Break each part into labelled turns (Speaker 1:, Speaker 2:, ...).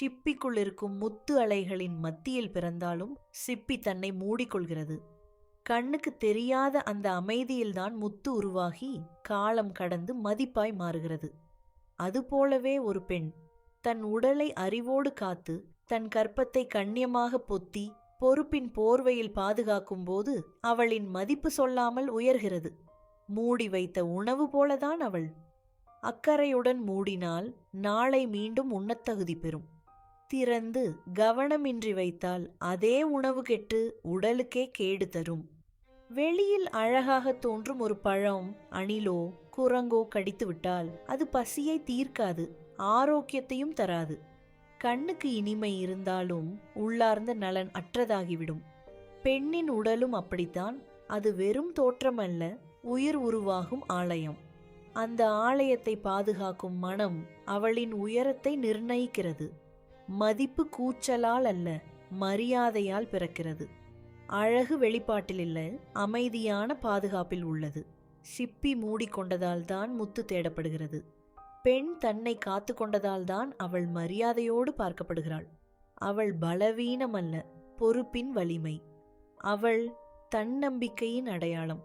Speaker 1: சிப்பிக்குள்ளிருக்கும் முத்து அலைகளின் மத்தியில் பிறந்தாலும் சிப்பி தன்னை மூடிக்கொள்கிறது. கண்ணுக்கு தெரியாத அந்த அமைதியில்தான் முத்து உருவாகி காலம் கடந்து மதிப்பாய் மாறுகிறது. அதுபோலவே ஒரு பெண் தன் உடலை அறிவோடு காத்து தன் கற்பத்தை கண்ணியமாக பொத்தி பொறுப்பின் போர்வையில் பாதுகாக்கும் போது அவளின் மதிப்பு சொல்லாமல் உயர்கிறது. மூடி வைத்த உணவு போலதான் அவள். அக்கறையுடன் மூடினால் நாளை மீண்டும் உண்ணத்தகுதி பெறும். திறந்து கவனமின்றி வைத்தால் அதே உணவு கெட்டு உடலுக்கே கேடு தரும். வெளியில் அழகாக தோன்றும் ஒரு பழம் அணிலோ குரங்கோ கடித்துவிட்டால் அது பசியை தீர்க்காது ஆரோக்கியத்தையும் தராது. கண்ணுக்கு இனிமை இருந்தாலும் உள்ளார்ந்த நலன் அற்றதாகிவிடும். பெண்ணின் உடலும் அப்படித்தான் அது வெறும் தோற்றமல்ல உயிர் உருவாகும் ஆலயம். அந்த ஆலயத்தை பாதுகாக்கும் மனம் அவளின் உயரத்தை நிர்ணயிக்கிறது. மதிப்பு கூச்சலால் அல்ல மரியாதையால் பிறக்கிறது. அழகு வெளிப்பாட்டில் இல்ல அமைதியான பாதுகாப்பில் உள்ளது. சிப்பி மூடிக்கொண்டதால் தான் முத்து தேடப்படுகிறது. பெண் தன்னை காத்து கொண்டதால் தான் அவள் மரியாதையோடு பார்க்கப்படுகிறாள். அவள் பலவீனம் அல்ல பொறுப்பின் வலிமை. அவள் தன்னம்பிக்கையின் அடையாளம்.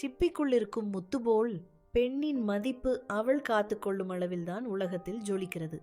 Speaker 1: சிப்பிக்குள்ளிருக்கும் முத்து போல் பெண்ணின் மதிப்பு அவள் காத்துக்கொள்ளும் அளவில்தான் உலகத்தில் ஜொலிக்கிறது.